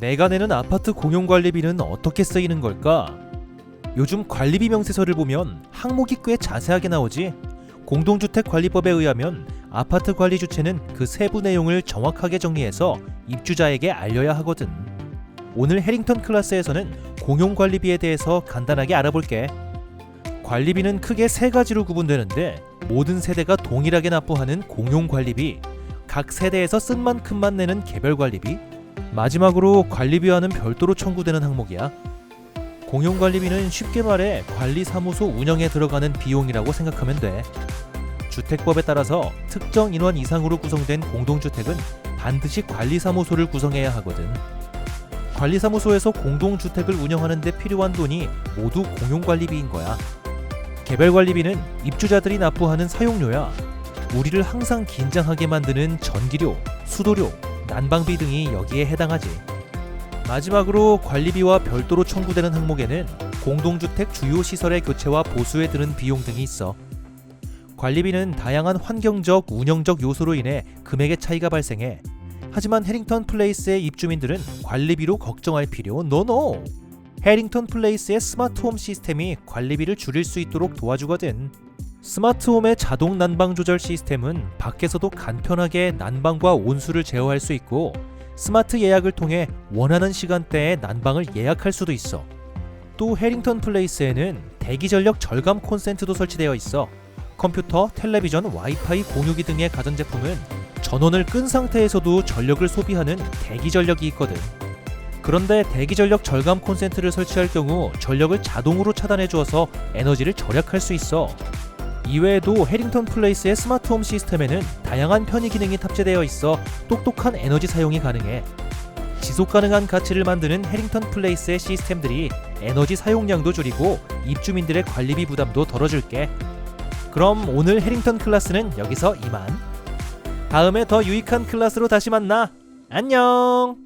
내가 내는 아파트 공용 관리비는 어떻게 쓰이는 걸까? 요즘 관리비 명세서를 보면 항목이 꽤 자세하게 나오지. 공동주택 관리법에 의하면 아파트 관리 주체는 그 세부 내용을 정확하게 정리해서 입주자에게 알려야 하거든. 오늘 해링턴 클래스에서는 공용 관리비에 대해서 간단하게 알아볼게. 관리비는 크게 세 가지로 구분되는데 모든 세대가 동일하게 납부하는 공용 관리비, 각 세대에서 쓴 만큼만 내는 개별 관리비, 마지막으로 관리비와는 별도로 청구되는 항목이야. 공용 관리비는 쉽게 말해 관리사무소 운영에 들어가는 비용이라고 생각하면 돼. 주택법에 따라서 특정 인원 이상으로 구성된 공동주택은 반드시 관리사무소를 구성해야 하거든. 관리사무소에서 공동주택을 운영하는 데 필요한 돈이 모두 공용 관리비인 거야. 개별 관리비는 입주자들이 납부하는 사용료야. 우리를 항상 긴장하게 만드는 전기료, 수도료, 난방비 등이 여기에 해당하지. 마지막으로 관리비와 별도로 청구되는 항목에는 공동주택 주요 시설의 교체와 보수에 드는 비용 등이 있어. 관리비는 다양한 환경적, 운영적 요소로 인해 금액의 차이가 발생해. 하지만 해링턴 플레이스의 입주민들은 관리비로 걱정할 필요 노노. 해링턴 플레이스의 스마트홈 시스템이 관리비를 줄일 수 있도록 도와주거든. 스마트홈의 자동 난방 조절 시스템은 밖에서도 간편하게 난방과 온수를 제어할 수 있고 스마트 예약을 통해 원하는 시간대에 난방을 예약할 수도 있어. 또 해링턴 플레이스에는 대기 전력 절감 콘센트도 설치되어 있어. 컴퓨터, 텔레비전, 와이파이 공유기 등의 가전제품은 전원을 끈 상태에서도 전력을 소비하는 대기 전력이 있거든. 그런데 대기 전력 절감 콘센트를 설치할 경우 전력을 자동으로 차단해 주어서 에너지를 절약할 수 있어. 이외에도 해링턴 플레이스의 스마트홈 시스템에는 다양한 편의 기능이 탑재되어 있어 똑똑한 에너지 사용이 가능해. 지속 가능한 가치를 만드는 해링턴 플레이스의 시스템들이 에너지 사용량도 줄이고 입주민들의 관리비 부담도 덜어줄게. 그럼 오늘 해링턴 클래스는 여기서 이만. 다음에 더 유익한 클래스로 다시 만나. 안녕.